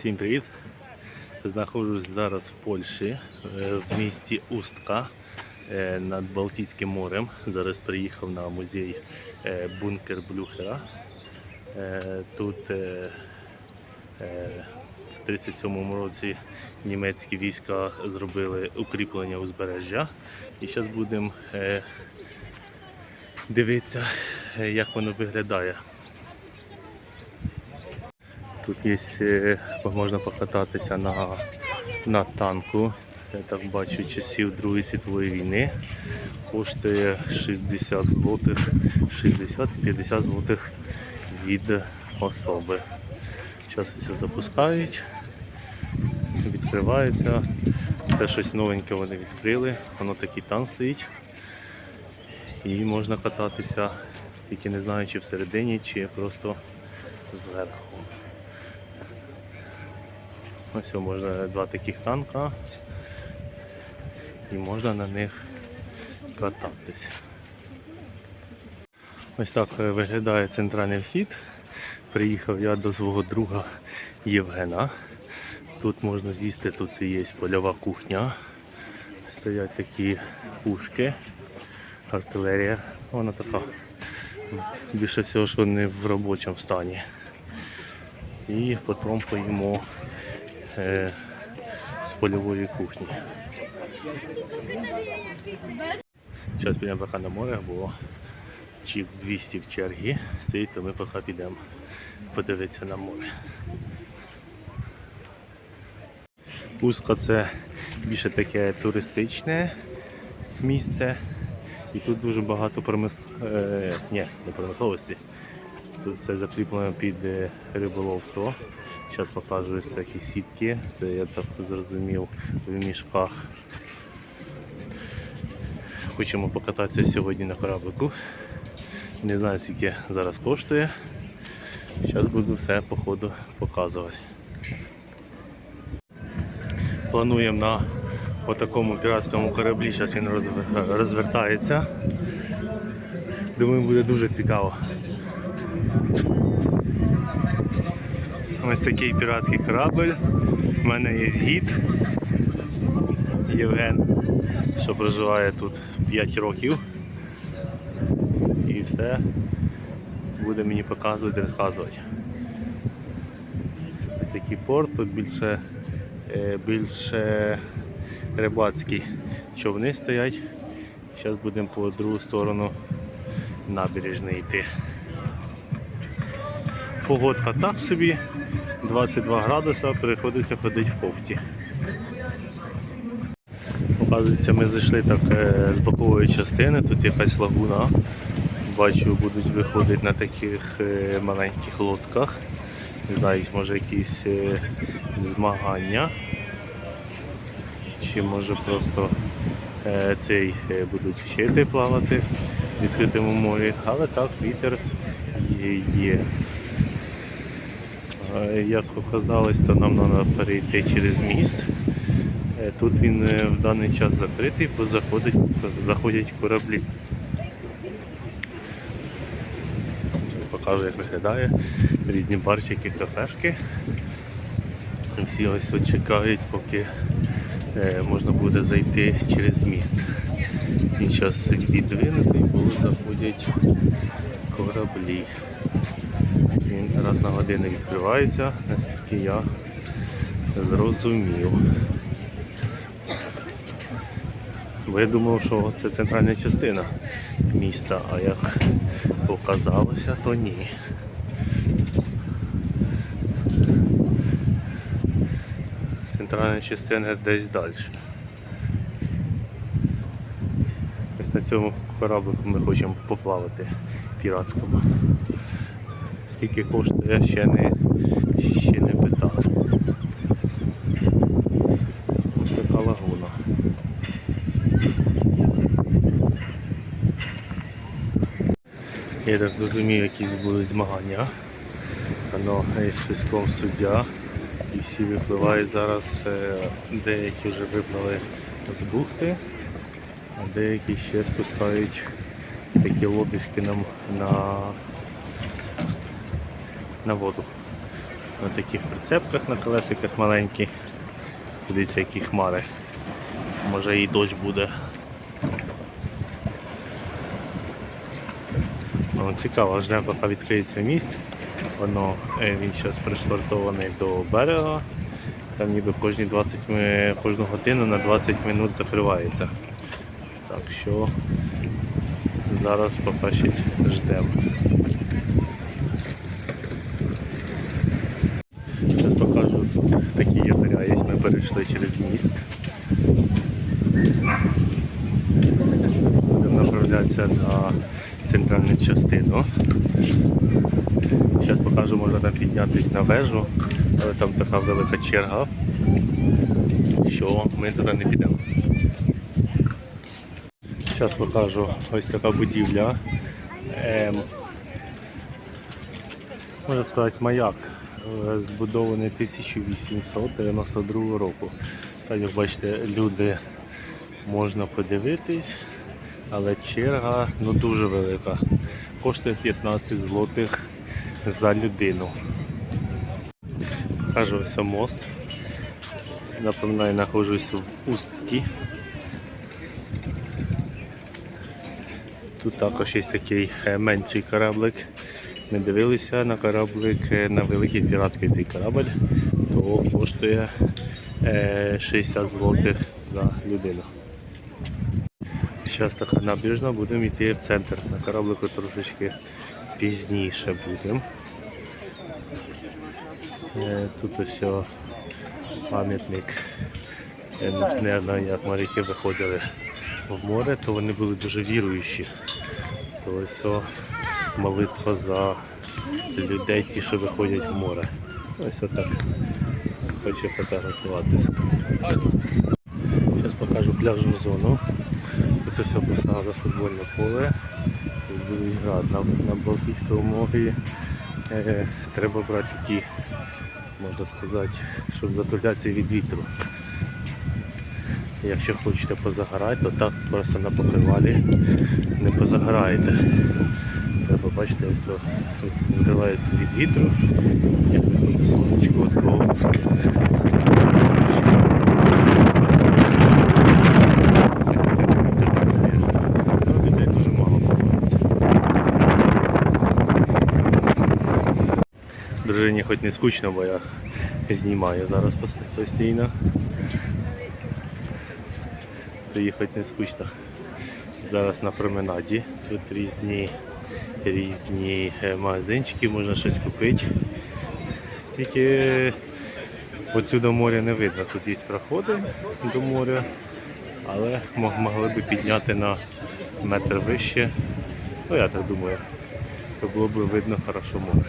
Всім привіт! Знаходжусь зараз в Польщі, е, в місті Устка е, над Балтійським морем. Зараз приїхав на музей е, бункер Блюхера. Тут в 37-му році німецькі війська зробили укріплення узбережжя. І зараз будемо дивитися, як воно виглядає. Тут є, е, можна покататися на, на танку. Я так бачу часів Другої світової війни. Коштує 60 злотих, 60-50 злотих від особи. Зараз все запускають, відкривається. Це щось новеньке вони відкрили. Воно такий танк стоїть. І можна кататися, тільки не знаю, чи всередині, чи просто зверху. Ось можна два таких танка і можна на них кататись. Ось так е, виглядає центральний вхід. Приїхав я до свого друга Євгена. Тут можна з'їсти, тут є польова кухня. Стоять такі пушки, артилерія. Вона така більше всього, що не в робочому стані. І потім поїмо з польової кухні. Зараз підемо поки на море, бо чіп 200 в чергі стоїть, то ми поки підемо подивитися на море. Узко це більше таке туристичне місце. І тут дуже багато промис... е, ні, не промисловості. Тут все закріплено під е, риболовство. Зараз показую всякі сітки. Це я так зрозумів в мішках. Хочемо покататися сьогодні на кораблику. Не знаю скільки зараз коштує. Зараз буду все по ходу показувати. Плануємо на отакому піратському кораблі, зараз він розвертається. Думаю, буде дуже цікаво. Ось такий піратський корабль. У мене є гід Євген, що проживає тут 5 років. І все буде мені показувати, розказувати. Ось такий порт, тут більше, е, більше рибацькі човни стоять. Зараз будемо по другу сторону набережної йти. Погодка так собі, 22 градуса, приходиться ходити в кофті. Оказується, ми зайшли так е, з бокової частини, тут якась лагуна. Бачу, будуть виходити на таких е, маленьких лодках. Не знаю, може якісь е, змагання. Чи може просто цей будуть вчити плавати в відкритому морі, але так, вітер є. Е, Як оказалось, то нам треба перейти через міст. Е, Тут він е, в даний час закритий, бо заходить, заходять кораблі. Покажу, як виглядає. Різні барчики, кафешки. Всі ось чекають, поки можна буде зайти через міст. Він зараз відвинутий, бо заходять кораблі. Раз на годину відкривається, наскільки я зрозумів. Бо я думав, що це центральна частина міста, а як показалося, то ні. Центральна частина десь далі. Ось на цьому кораблику ми хочемо поплавати піратському. Скільки коштує, ще не, ще не питав. Ось така лагуна. Я так розумію, якісь будуть змагання. Воно є списком суддя. І всі випливають зараз, е, деякі вже виплили з бухти, а деякі ще спускають такі лодочки на, на, на воду. на таких прицепках на колесиках маленькі. Дивіться, які хмари. Може і дощ буде. Ну, цікаво, ждемо, поки відкриється міст. Воно, е, він зараз пришвартований до берега. Там ніби кожні 20, кожну годину на 20 минут закривається. Так що зараз поки ждемо. Зараз покажу тут такі є. Ми перейшли через міст. Будемо направлятися на центральну частину. Зараз покажу, можна піднятися на вежу, але там така велика черга, що ми туди не підемо. Зараз покажу ось така будівля. Ем, можна сказати, маяк. Е, Збудований 1892 року. Так як бачите, люди можна подивитись, але черга ну, дуже велика. Коштує 15 злотих за людину. Покажу ось мост. Напоминаю, знаходжусь в Усткі. Тут також є такий е, менший кораблик. Ми дивилися на кораблик, е, на великий піратський цей корабль, то коштує е, 60 злотих за людину. Зараз така набіжна, будемо йти в центр. На кораблику трошечки пізніше будемо. Е, Тут ось пам'ятник. Не- знаю, як моряки виходили в море, то вони були дуже віруючі. То ось молитва за людей, ті, що виходять в море. Ось отак. Хочу фотографуватися. Зараз покажу пляжну зону. Тут ось поставили футбольне поле. Будуть грати на, Балтійському морі. Е, треба брати такі, можна сказати, щоб затулятися від вітру. Якщо хочете позагорати, то так просто на покривалі не позагораєте. Бачити, ось о, тут зривається від вітру, як виходить сонечко, мало подобається. Дружині хоч не скучно, бо я знімаю зараз постійно. Хоч не скучно. Зараз на променаді. Тут різні, різні е, магазинчики, можна щось купити. Тільки отсюди моря не видно. Тут є проходи до моря, але могли б підняти на метр вище. Ну я так думаю, то було б видно хорошо море.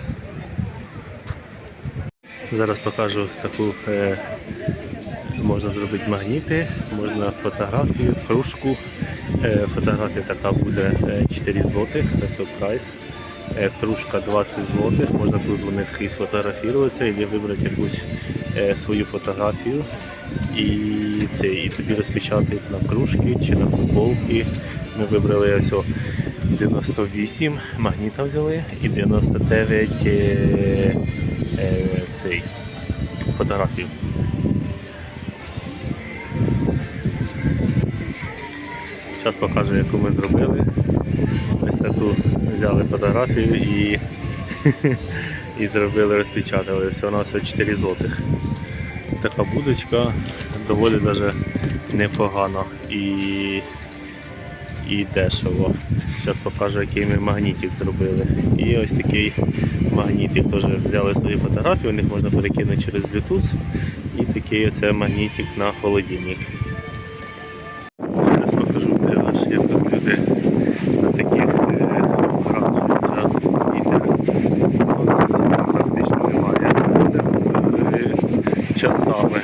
Зараз покажу таку, е, можна зробити магніти, можна фотографію, кружку. Е, фотографія така буде е, 4 злотих, це прайс. Е, кружка 20 злотих, можна тут у них і сфотографуватися, і вибрати якусь е, свою фотографію і, це, і тобі розпечатають на кружки чи на футболки. Ми вибрали ось 98 магніта взяли і 99 е, е, цей, фотографій. Зараз покажу, яку ми зробили. Ось таку взяли фотографію і, і зробили, розпечатали. У нас все 4 злотих. Така будочка доволі даже непогано і, і дешево. Зараз покажу, який ми магнітик зробили. І ось такий магнітик теж взяли свої фотографії, у них можна перекинути через Bluetooth. І такий оце магнітик на холодильник. Зараз покажу пляж, як тут люди на таких е, граються вітер. Сонця сьогодні практично немає. Е, Часами.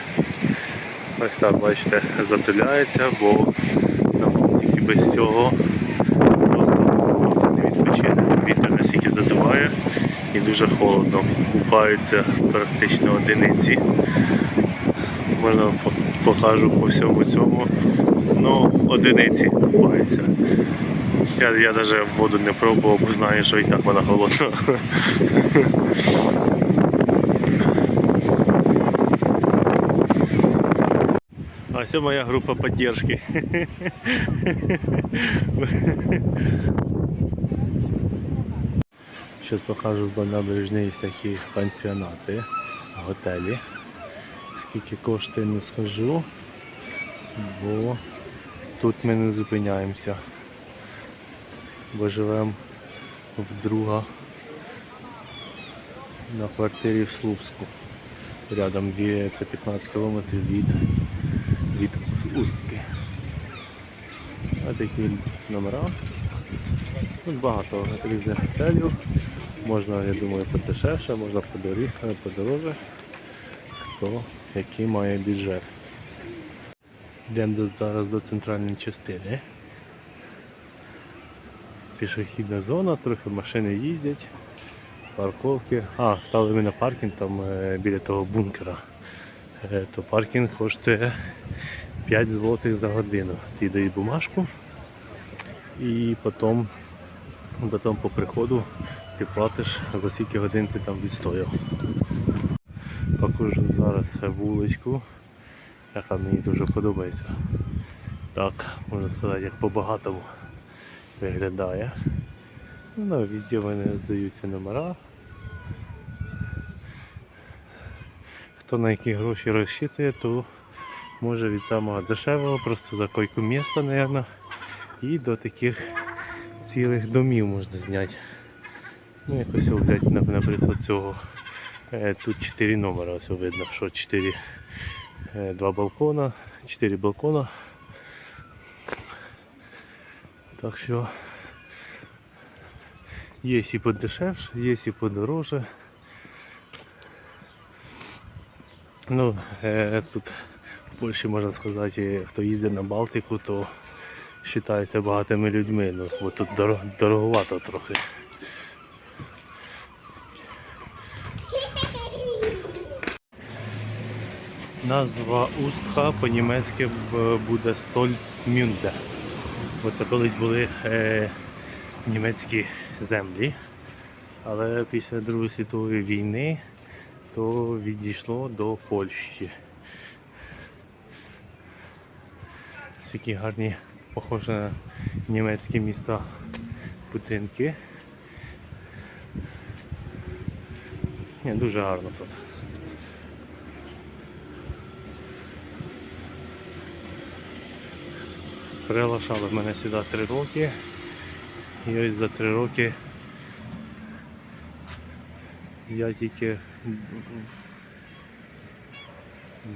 Ось так, бачите, затуляється, бо Балтиці без цього просто не відпочине. Вітер настільки задуває і дуже холодно. Купаються практично одиниці. Можна покажу по всьому цьому. Ну, одиниці купаються. Я, я навіть воду не пробував, бо знаю, що і так вона холодна. Це моя група підтримки. Зараз покажу вдоль набережної є такі пансіонати, готелі. Скільки коштує, не скажу, бо тут ми не зупиняємося. Бо живемо в на квартирі в Слупську. Рядом це 15 кілометрів від, від Устки. А такі номера. Тут багато різних готелів. Можна, я думаю, подешевше, можна подорі- е, подороже. Хто який має бюджет. Йдемо зараз до центральної частини. Пішохідна зона, трохи машини їздять, парковки. А, стали ми на паркінг там е, біля того бункера. Е, То паркінг коштує 5 злотих за годину. Ти дають бумажку і потім, потім по приходу ти платиш за скільки годин ти там відстояв. Покажу зараз вуличку, яка мені дуже подобається. Так, можна сказати, як по-багатому виглядає. Ну, везде в мене здаються номера. Хто на які гроші розчитує, то може від самого дешевого, просто за койку міста, мабуть, і до таких цілих домів можна зняти. Ну, якось його взяти, наприклад, цього. Е, Тут 4 номера, ось видно, що 4, 2 балкона, 4 балкона. Так що є і подешевше, є і подороже. Ну, е, тут в Польщі можна сказати, хто їздить на Балтику, то вважається багатими людьми. Ну, бо тут дорог, дороговато трохи. Назва Устка по-німецьки буде Стольмюнде. Бо це колись були е, німецькі землі. Але після Другої світової війни то відійшло до Польщі. Такі гарні, похожі на німецькі міста будинки. Ні, дуже гарно тут. Прилашали мене сюди три роки. І ось за три роки я тільки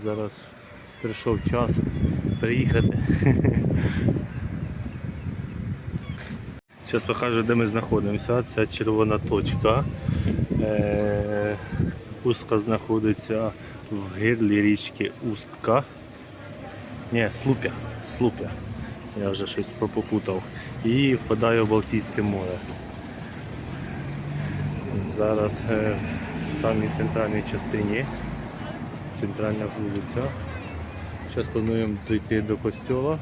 зараз прийшов час приїхати. Зараз покажу, де ми знаходимося. Це червона точка. Е, Устка знаходиться в гирлі річки Устка. Ні, Слупя. Слупя. Я вже щось попутав. І впадає в Балтійське море. Зараз е, в самій центральній частині. Центральна вулиця. Зараз плануємо дійти до костьола.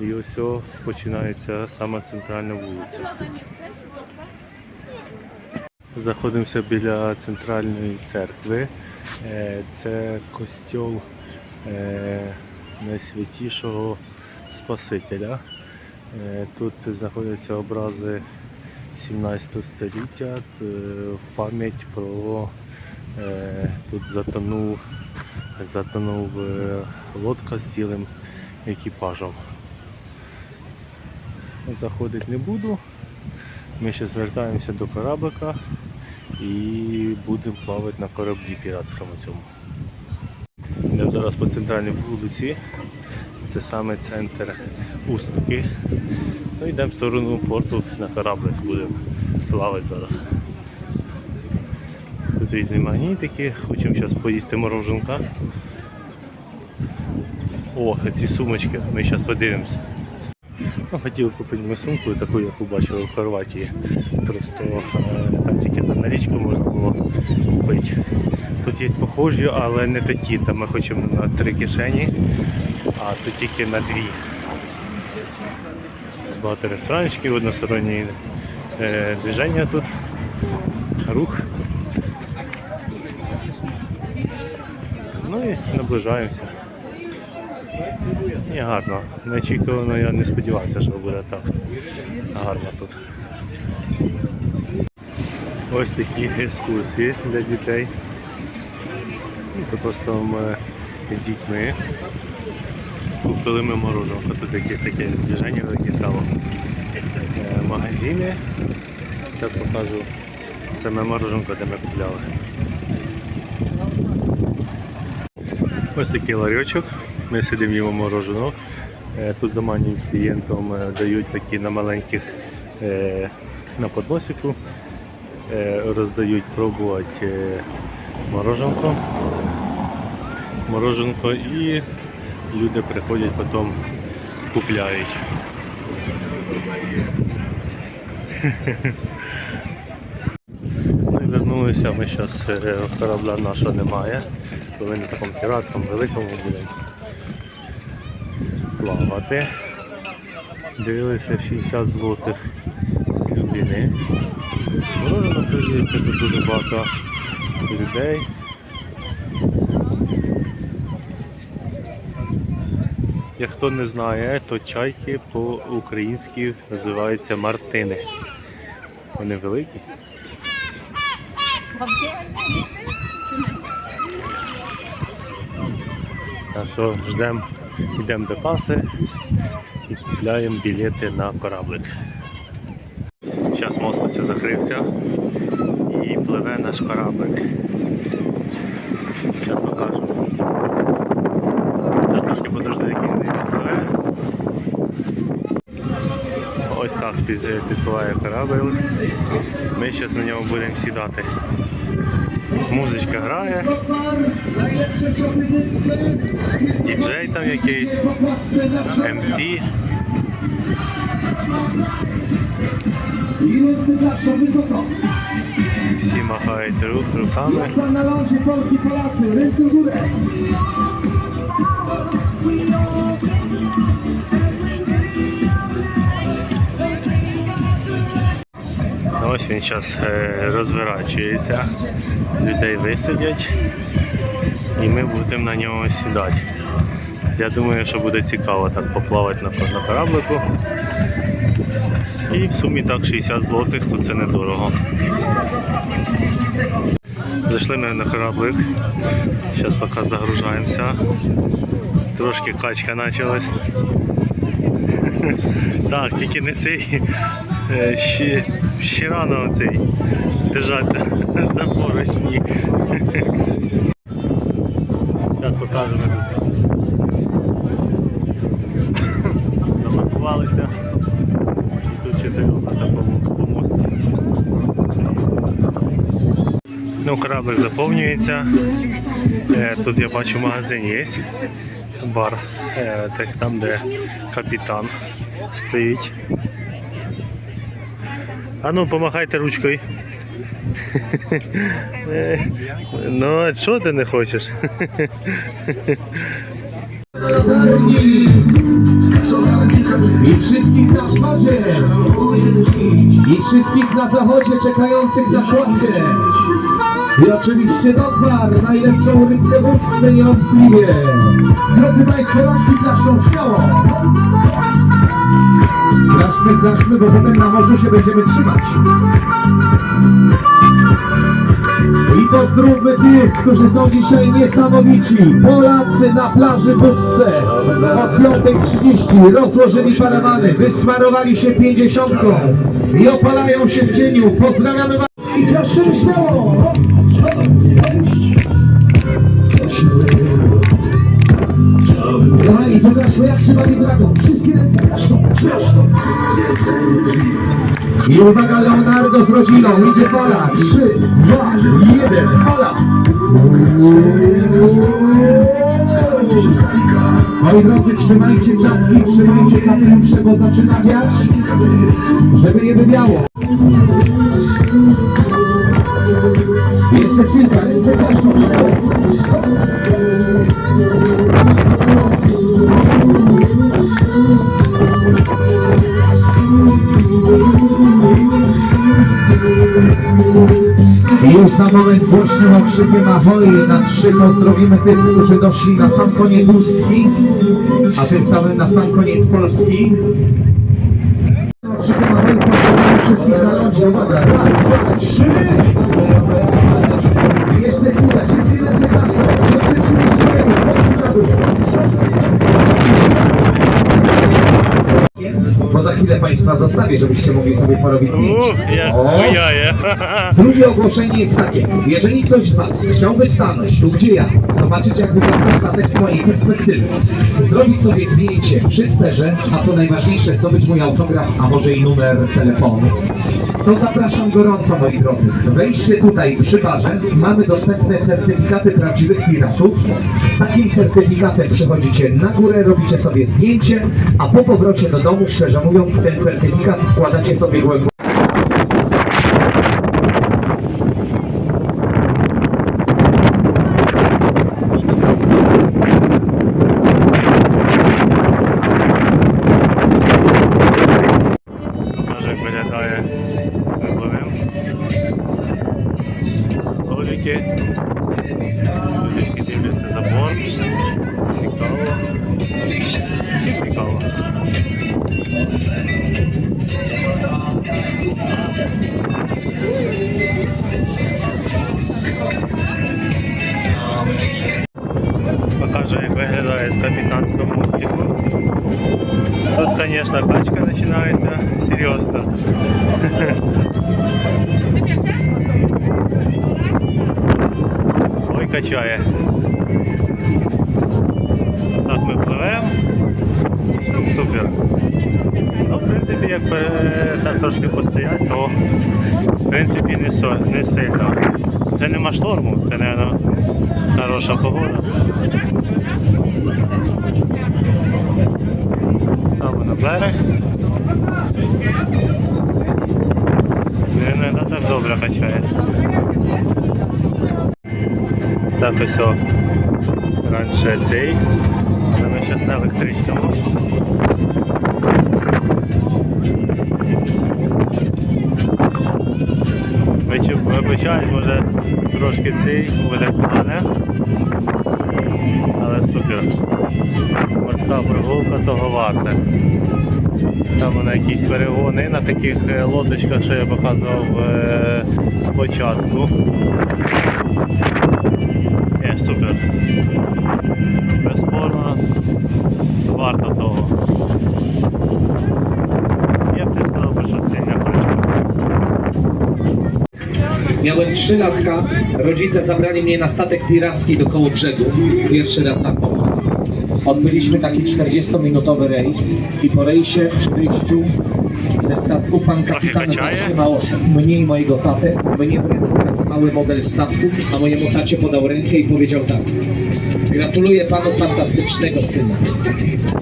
І ось починається сама центральна вулиця. Знаходимося біля центральної церкви. Е, Це костьол е, найсвятішого Спасителя. Е, Тут знаходяться образи 17 століття в пам'ять про тут затонув, затонув лодка з цілим екіпажем. Заходити не буду. Ми ще звертаємося до кораблика і будемо плавати на кораблі піратському цьому. Йдемо зараз по центральній вулиці. Це саме центр Устки. Ну, йдемо в сторону порту на кораблик будемо плавати зараз. Тут різні магнітики, хочемо зараз поїсти мороженка. О, ці сумочки, ми зараз подивимося. Ну, хотів купити ми сумку, таку, яку бачили в Хорватії. Просто е, там тільки за налічку можна було купити. Тут є похожі, але не такі. Там ми хочемо на три кишені, а тут тільки на дві. Багато ресторанчиків, односторонні е, движення тут, рух. Ну і наближаємося. Ні, гарно. Неочікувано я не сподівався, що буде так гарно тут. Ось такі екскурсії для дітей. Ну, Тут в ми з дітьми. Купили ми мороженку. Тут якесь таке движення таке стало. Е, Магазини. Зараз покажу саме мороженку, де ми купляли. Ось такий ларьочок. Ми сидимо їмо мороженого. Е, Тут заманюють клієнтам, е, дають такі на маленьких е, на подносику, роздають пробувати мороженко. Мороженко і люди приходять потім купляють. Ну вернулися ми зараз корабля нашого немає. Бо ми на такому піратському великому будемо плавати. Дивилися 60 злотих з людини. Морожено продається тут дуже багато людей. Як хто не знає, то чайки по-українськи називаються мартини. Вони великі. Так що ждемо, йдемо до каси і купляємо білети на кораблик. Зараз мост ось закрився і пливе наш кораблик. Зараз покажу. Я трошки подожду, який він підпливе. Ось так піз- підпливає кораблик. Ми зараз на ньому будемо сідати. Музичка грає. Діджей там якийсь, МС. I ręce klaszczą wysoko. Всі махають рух, руками. Pan na lądzie, Polki, Polacy, ręce w górę. Ну, Ось він зараз розворачується. Людей висадять і ми будемо на нього сідати. Я думаю, що буде цікаво так поплавати на, на кораблику. І в сумі так 60 злотих, то це недорого. Зайшли ми на кораблик. Зараз поки загружаємося. Трошки качка почалась. Так, тільки не цей. е, Ще, ще рано цей держатися за поручні. Зараз покажемо тут. Замаркувалися. Тут чотирьох на такому помості. Ну, кораблик заповнюється. Е, Тут я бачу магазин є. Бар. Е, так, там, де капітан стоїть. А ну, помахайте ручкою. Е, Ну, а що ти не хочеш? I wszystkich na szmacie. I wszystkich na zachodzie czekających na kładkę. I oczywiście Dogmar, najlepszą rybkę w Polsce niewątpliwie. Drodzy Państwo, rączki klaszczą śmiało. Klaszmy, klaszmy, bo potem na morzu się będziemy trzymać. I pozdrówmy tych, którzy są dzisiaj niesamowici. Polacy na plaży Busce od 5.30 rozłożyli parawany, wysmarowali się pięćdziesiątką i opalają się w cieniu. Pozdrawiamy Was i klaszczymy śmiało! Pokażmy jak się bawi dragon. Wszystkie ręce klaszczą, klaszczą. I uwaga, Leonardo z rodziną, idzie fala. Trzy, dwa, jeden, fala. Moi drodzy, trzymajcie czapki, trzymajcie kapelusze, bo zaczyna wiać, żeby nie wywiało. Jeszcze chwilka, I już za moment głośnym okrzykiem. krzykiem ahoj na trzy pozdrowimy tych, którzy doszli na sam koniec Ustki, a tym samym na sam koniec Polski. Krzykiem ahoj pozdrowimy wszystkich na lądzie. Uwaga, raz, dwa, trzy. Jeszcze wszystkie ręce kaszą. Jeszcze 30 sekund. Bo za chwilę Państwa zostawię, żebyście mogli sobie porobić zdjęcie. O! Drugie ogłoszenie jest takie. Jeżeli ktoś z Was chciałby stanąć tu, gdzie ja, zobaczyć jak wygląda statek z mojej perspektywy, zrobić sobie zdjęcie przy sterze, a co najważniejsze, zdobyć mój autograf, a może i numer telefonu, to zapraszam gorąco, moi drodzy. Wejście tutaj przy barze. Mamy dostępne certyfikaty prawdziwych piratów. Z takim certyfikatem przychodzicie na górę, robicie sobie zdjęcie, a po powrocie do domu, szczerze mówiąc, ten certyfikat wkładacie sobie głęboko. Качка начинается серьезно. Ой, качає. Так, ми пливемо. Супер. Ну, в принципі, як е, так трошки постоять, то в принципі не, со, не сильно. Це нема шторму, це, мабуть, хороша погода. Там на берег. Не, не, так добре качає. Так ось о. Раніше цей. Ми зараз на електричному. Вичу- Вибачаю, може трошки цей буде погане. Але супер. Морська прогулка того варте. Там вона якісь перегони на таких е, лодочках, що я показував е, спочатку. Є, супер. Безспорно, варто того. Я б не сказав, би, що сильно хочу. Miałem 3 latka, rodzice zabrali mnie na statek piracki do koło brzegu. Pierwszy raz na morze. Odbyliśmy taki 40-minutowy rejs i po rejsie przy wyjściu ze statku pan kapitan zatrzymał mnie i mojego tatę. Mnie wręczył taki mały model statku, a mojemu tacie podał rękę i powiedział tak. Gratuluję panu fantastycznego syna.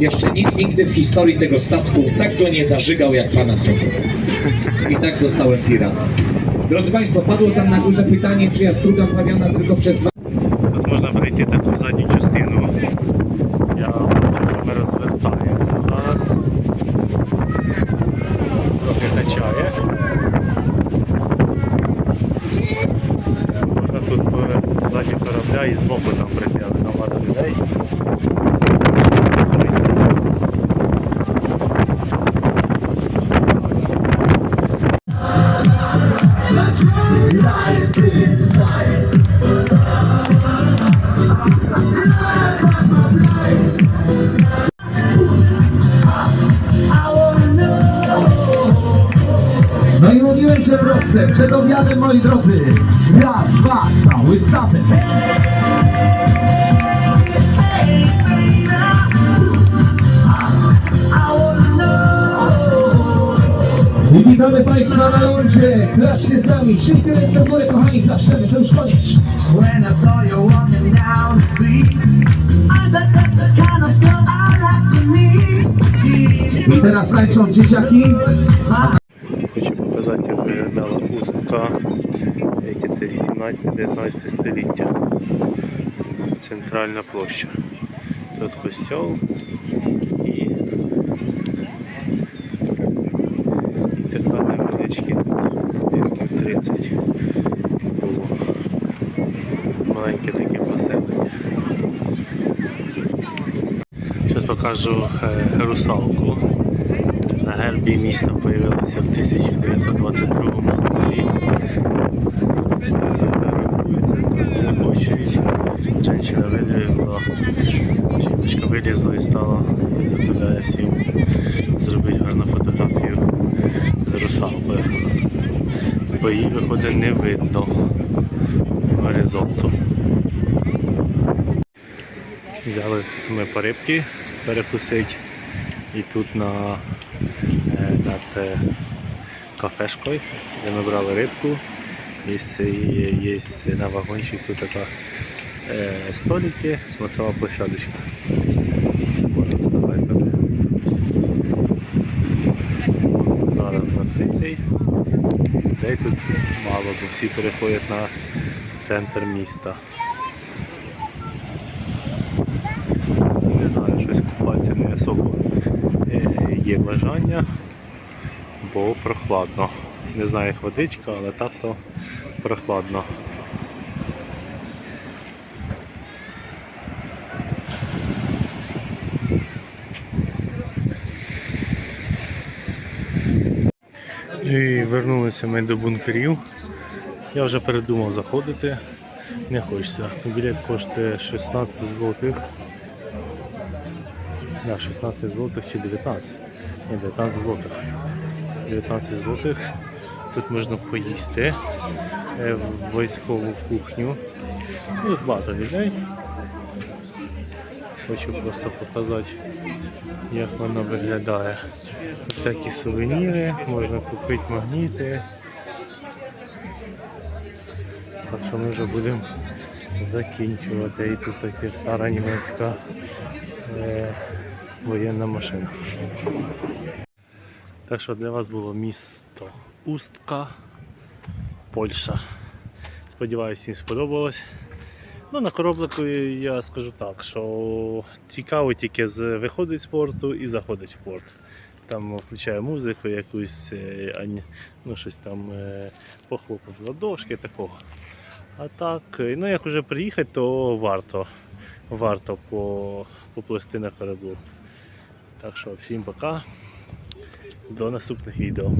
Jeszcze nikt nigdy w historii tego statku tak go nie zażygał jak pana syn. I tak zostałem piratem. Drodzy Państwo, padło tam na górze pytanie, czy ja strugam pawiana tylko przez Przed obiadem, moi drodzy. Raz, dwa, cały statek. I witamy Państwa na lądzie. Klaszcie z nami. Wszystkie ręce w górę, kochani, klaszczemy. To już koniec. When I saw you walking down the street, I thought that's the kind of girl I like to meet. I teraz tańczą dzieciaki. 18-19 століття. Центральна площа. Тут костьол і, і така невеличкі будинків 30 було. Маленьке таке поселення. Зараз покажу е, русалку. На гербі міста появилася в 1922 році. Женщина вилізла, жіночка вилізла і стала, затуляє всім зробити гарну фотографію з русалкою. Бо її виходить не видно горизонту. Взяли ми по рибки перекусити і тут на, кафешкою, де ми брали рибку. Є, є, є на вагончику така е, столики, смотрова площадочка. Можна сказати так. Зараз закритий. Людей тут мало, бо всі переходять на центр міста. Не знаю, щось купатися не особо е, є бажання, бо прохладно. Не знаю, як водичка, але так то прохладно. І вернулися ми до бункерів. Я вже передумав заходити. Не хочеться. Білет коштує 16 злотих. Да, 16 злотих чи 19. Ні, 19 злотих. 19 злотих. Тут можна поїсти е, в військову кухню. Тут багато людей. Хочу просто показати, як воно виглядає. Всякі сувеніри, можна купити магніти. Так що ми вже будемо закінчувати. І тут така стара німецька е, воєнна машина. Так що для вас було місто Устка, Польща. Сподіваюсь, всім сподобалось. Ну, на кораблику я скажу так, що цікаво тільки виходить з порту і заходить в порт. Там включає музику, якусь е, ну, щось там е, похлопав ладошки такого. А так, е, ну як вже приїхати, то варто. Варто по, поплисти на кораблу. Так що всім пока. До наступних відео.